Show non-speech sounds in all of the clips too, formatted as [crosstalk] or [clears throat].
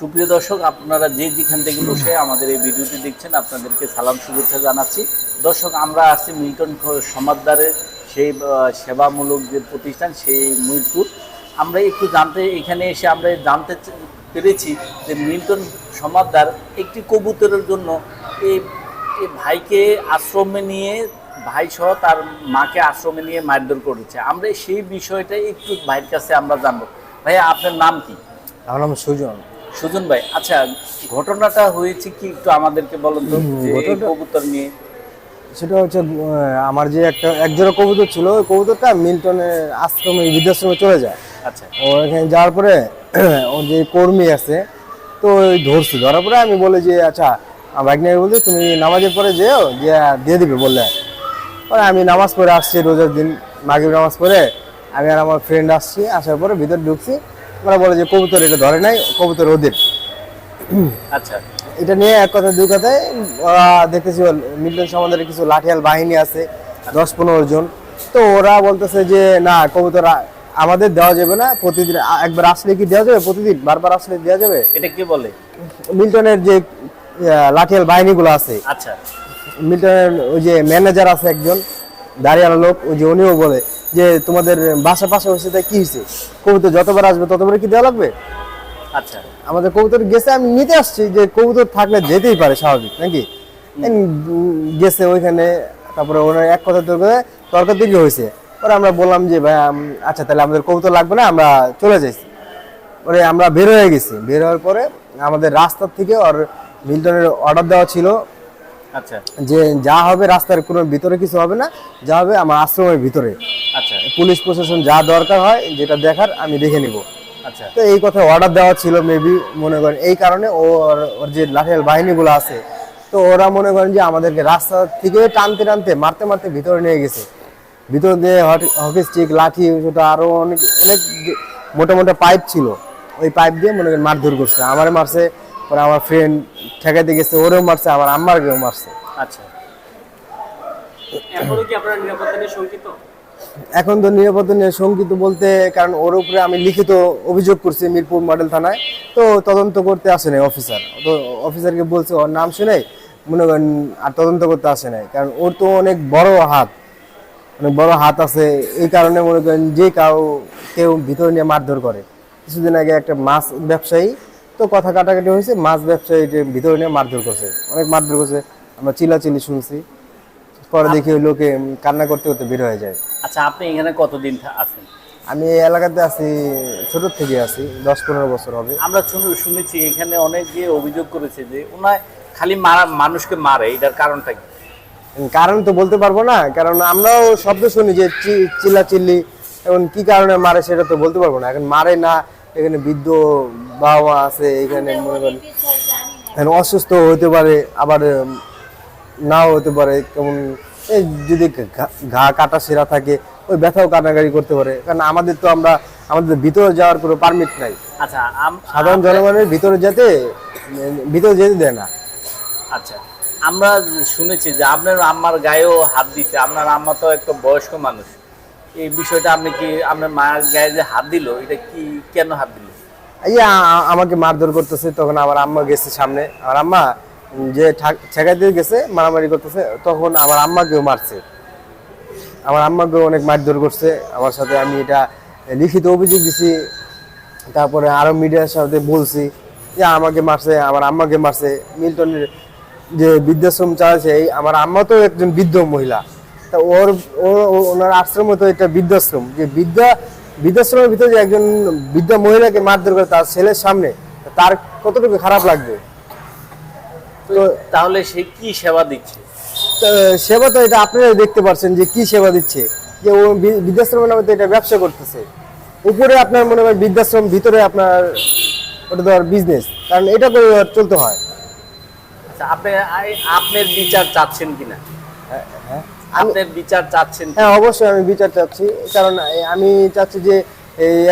সুপ্রিয় দর্শক, আপনারা যে যেখান থেকে বসে আমাদের এই ভিডিওটি দেখছেন, আপনাদেরকে সালাম, শুভেচ্ছা জানাচ্ছি। দর্শক, আমরা আছি মিল্টন সমাদদারের সেই সেবামূলক যে প্রতিষ্ঠান, সেই মিরপুর। আমরা একটু জানতে, এখানে এসে আমরা জানতে পেরেছি যে মিল্টন সমাদদার একটি কবুতরের জন্য এই এই ভাইকে আশ্রমে নিয়ে, ভাই সহ তার মাকে আশ্রমে নিয়ে মারধর করেছে। আমরা সেই বিষয়টা একটু ভাইয়ের কাছে আমরা জানব। ভাইয়া, আপনার নাম কি? আমার নাম সুজন। সুজন ভাই আচ্ছা ঘটনাটা হয়েছে কি একটু আমাদেরকে বলুন তো যে কবুতর নিয়ে? সেটা হচ্ছে আমার যে একটা একজোড়া কবুতর ছিল ওই কবুতরটা মিল্টনের আশ্রমে বৃদ্ধাশ্রমে চলে যায়। আচ্ছা। ও এখানে যাওয়ার পরে [clears throat] ওর যে কর্মী আছে তো ওই ধরছি। ধরার পরে আমি বলে যে আচ্ছা বাইক নিয়ে বলতে তুমি নামাজের পরে যেও যে দিয়ে দিবে বললে। পরে আমি নামাজ পড়ে আসছি রোজার দিন মাগরিব নামাজ পড়ে। আমি আর আমার ফ্রেন্ড আসছি আসার পরে ভিতরে ঢুকছি। ওরা বলে যে কবুতর এটা ধরে নাই কবুতর ওদের। আচ্ছা। এটা নিয়ে এক কথা দুই কথায় দেখতেছি মিল্টন সমাজের কিছু লাঠিয়াল বাহিনী আছে দশ পনেরো জন। তো ওরা বলতেছে যে না কবুতর আমাদের দেওয়া যাবে না প্রতিদিন একবার আসলে কি দেওয়া যাবে? প্রতিদিন বারবার আসলে দেওয়া যাবে? এটা কি বলে? মিল্টনের যে লাঠিয়াল বাহিনীগুলো আছে। আচ্ছা। মিল্টনের ওই যে ম্যানেজার আছে একজন দাঁড়িয়ালা লোক ওই যে উনিও বলে যে তোমাদের বাসা পাশে হয়েছে তাই কি হয়েছে? কবুতর যতবার আসবে ততবার কি দেওয়া লাগবে? আচ্ছা। আমাদের কবুতর গেছে আমি নিতে আসছি যে কবুতর থাকলে যেতেই পারে স্বাভাবিক নাকি? গেছে ওইখানে তারপরে ওনার এক কথা তর্ক তর্কাতর্কি হয়েছে। পরে আমরা বললাম যে ভাই আচ্ছা তাহলে আমাদের কবুতর লাগবে না আমরা চলে যাইছি। পরে আমরা বের হয়ে গেছি। বের হওয়ার পরে আমাদের রাস্তার থেকে ওর মিল্টনের অর্ডার দেওয়া ছিল আচ্ছা। যে যা হবে রাস্তার কোনো ভিতরে কিছু হবে না যা হবে আমার আশ্রমের ভিতরে। আচ্ছা। পুলিশ প্রশাসন যা দরকার হয় যেটা দেখার আমি দেখে নিব। আচ্ছা। তো এই কথা অর্ডার দেওয়া ছিল মেবি মনে করেন এই কারণে ওর ওর যে লাঠিয়াল বাহিনীগুলো আছে তো ওরা মনে করেন যে আমাদেরকে রাস্তা থেকে টানতে টানতে মারতে মারতে ভিতরে নিয়ে গেছে। ভিতর দিয়ে হকি স্টিক লাঠি ওটা আরও অনেক অনেক মোটা মোটা পাইপ ছিল। ওই পাইপ দিয়ে মনে করেন মারধর করছে। আমার মারছে পরে আমার ফ্রেন্ড ঠেকাইতে গেছে ওরেও মারছে আমার আম্মারকেও মারছে। আচ্ছা। এখনও কি আপনারা নিরাপত্তা নিয়ে শঙ্কিত? এখন তো নিরাপত্তা নিয়ে শঙ্কিত বলতে কারণ ওর উপরে আমি লিখিত অভিযোগ করছি মিরপুর মডেল থানায়। তো তদন্ত করতে আসে নাই অফিসার তো অফিসারকে বলছে ওর নাম শুনে মনে করেন আর তদন্ত করতে আসে নাই। কারণ ওর তো অনেক বড় হাত। অনেক বড় হাত আছে এই কারণে মনে করেন যে কাউ কেউ ভিতরে নিয়ে মারধর করে। কিছুদিন আগে একটা মাছ ব্যবসায়ী তো কথা কাটাকাটি হয়েছে মাছ ব্যবসায়ী যে ভিতরে নিয়ে মারধর করছে। অনেক মারধর করছে আমরা চিলাচিলি শুনছি। পরে দেখি ওই লোকে কান্না করতে করতে বের হয়ে যায়। আচ্ছা আপনি এখানে কতদিন আছেন? আমি এই এলাকাতে আছি ছোট থেকে আছি দশ পনেরো বছর হবে। আমরা শুনেছি এখানে অনেক যে অভিযোগ করেছে যে ওনার খালি মারা মানুষকে মারে এটার কারণটা কি? কারণ তো বলতে পারব না কারণ আমরাও শব্দ শুনি যে চিল্লাচিল্লি এখন কি কারণে মারে সেটা তো বলতে পারব না। এখন মারে না এখানে বৃদ্ধ বাবা আছে এখানে মনে করেন এখন অসুস্থ হতে পারে আবার নাও হতে পারে কেমন এই যদি ঘা- কাটা সেরা থাকে ওই ব্যথাও কাটাকাটি করতে পারে। কারণ আমাদের তো আমরা আমাদের ভিতরে যাওয়ার কোনো পারমিট নাই। আচ্ছা সাধারণ জনগণের ভিতরে যেতে ভিতরে যেতে দেয় না। আচ্ছা আমরা শুনেছি যে আপনার আম্মার গায়েও হাত দিছে আপনার আম্মা তো একটা বয়স্ক মানুষ। এই বিষয়টা আপনি কি আপনার মায়ের গায়ে যে হাত দিল, এটা কি কেন হাত দিল? এই যে আ- আ- আমাকে মারধর করতেছে, তখন আমার আম্মা গেছে সামনে। আমার আম্মা যে ঠেকাই দিয়ে গেছে, মারামারি করতেছে, তখন আমার আম্মাকেও মারছে। আমার আম্মাকেও অনেক মারধর করছে। আমার সাথে আমি এটা লিখিত অভিযোগ দিছি, তারপরে আরও মিডিয়ার সাথে বলছি, যে আমাকে মারছে, আমার আম্মাকে মারছে। মিল্টনের যে বৃদ্ধাশ্রম চালাচ্ছে, এই আমার আম্মা তো একজন বৃদ্ধ মহিলা। তা ওর ওনার আশ্রম তো এটা বৃদ্ধাশ্রম। যে বৃদ্ধা বৃদ্ধাশ্রমের ভিতরে যে একজন বৃদ্ধা মহিলাকে মারধর করে তার ছেলের সামনে তার কতটুকু খারাপ লাগবে? তো তাহলে সে কি সেবা দিচ্ছে? সেবা তো এটা আপনারা দেখতে পাচ্ছেন যে কি সেবা দিচ্ছে। যে ও বৃদ্ধাশ্রমের নামে তো এটা ব্যবসা করতেছে। উপরে আপনার মনে হয় বৃদ্ধাশ্রম ভিতরে আপনার ওটা তো আর বিজনেস কারণ এটা করে চলতে হয়। আচ্ছা আপনি আপনার বিচার চাচ্ছেন কিনা? হ্যাঁ। আপনার বিচার চাচ্ছেন হ্যাঁ অবশ্যই আমি বিচার চাচ্ছি। কারণ আমি চাচ্ছি যে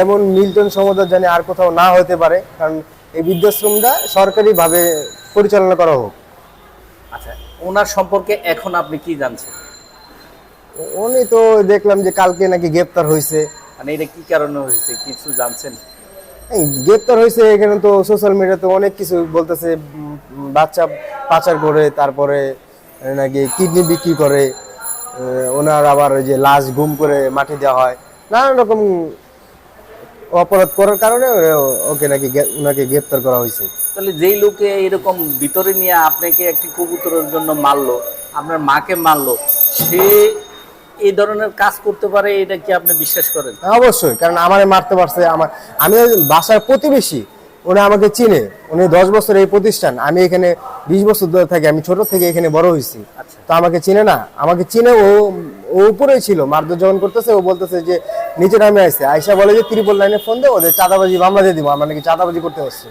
এমন মিল্টন সমাধান জানি আর কোথাও না হতে পারে। কারণ এই বৃদ্ধাশ্রমটা সরকারিভাবে পরিচালনা করা হোক। আচ্ছা ওনার সম্পর্কে এখন আপনি কি জানছেন? উনি তো দেখলাম যে কালকে নাকি গ্রেপ্তার হয়েছে মানে এটা কি কারণে হয়েছে কিছু জানছেন? গ্রেপ্তার হয়েছে এখানে তো সোশ্যাল মিডিয়াতে অনেক কিছু বলতেছে। বাচ্চা পাচার করে তারপরে নাকি কিডনি বিক্রি করে। ওনার আবার ওই যে লাশ গুম করে মাটি দেওয়া হয়। নানান রকম অপরাধ করার কারণে ওকে নাকি ওনাকে গ্রেপ্তার করা হয়েছে। তাহলে যেই লোকে এরকম ভিতরে নিয়ে আপনাকে একটি কবুতরের জন্য মারলো আপনার মাকে মারলো সে এই ধরনের কাজ করতে পারে এটা কি আপনি বিশ্বাস করেন? অবশ্যই কারণ আমারে মারতে পারছে আমার আমি বাসার প্রতিবেশী উনি আমাকে চিনে। উনি দশ বছর এই প্রতিষ্ঠান আমি এখানে বিশ বছর ধরে থাকি আমি ছোট থেকে এখানে বড় হয়েছি। আচ্ছা। তো আমাকে চিনে না। আমাকে চিনে ও ও উপরেই ছিল। মারধর যখন করতেছে ও বলতেছে যে নিচে নামে আসছে আয়সা বলে যে ত্রিপল লাইনে ফোন দে ওদের চাঁদাবাজি মামলা দিয়ে দিব। আমরা নাকি চাঁদাবাজি করতে হচ্ছে।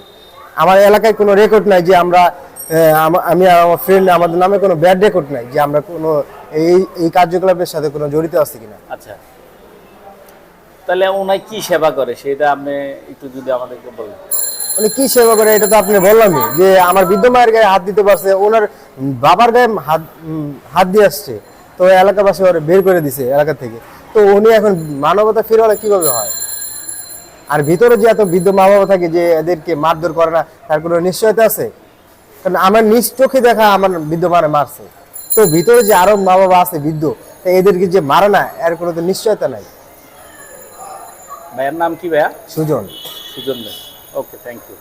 আমার এলাকায় কোনো রেকর্ড নাই যে আমরা আমি আর আমার ফ্রেন্ড আমাদের নামে কোনো ব্যাড রেকর্ড নাই যে আমরা কোনো এই এই কার্যকলাপের সাথে কোনো জড়িত আছি কিনা। আচ্ছা। তাহলে ওনায় কি সেবা করে? সেটা আপনি একটু যদি আমাদেরকে বলেন। উনি কি সেবা করে? এটা তো আপনি বললামই যে আমার বৃদ্ধ মায়ের গায়ে হাত দিতে পারছে ওনার বাবার গায়ে হাত হাত দিয়ে আসছে। তো এলাকাবাসী ওরা বের করে দিছে এলাকা থেকে। তো উনি এখন মানবতা ফিরে কীভাবে হয়? আর ভিতরে যে এত বৃদ্ধ মা বাবা থাকে যে এদেরকে মারধর করে না তার কোনো নিশ্চয়তা আছে? কারণ আমার নিজ চোখে দেখা আমার বৃদ্ধ মারে মারছে। তো ভিতরে যে আরও মা বাবা আছে বৃদ্ধ এদেরকে যে মারে না এর কোনো তো নিশ্চয়তা নাই। ভাইয়ের নাম কি ভাইয়া? সুজন। সুজন ভাই। Okay, thank you.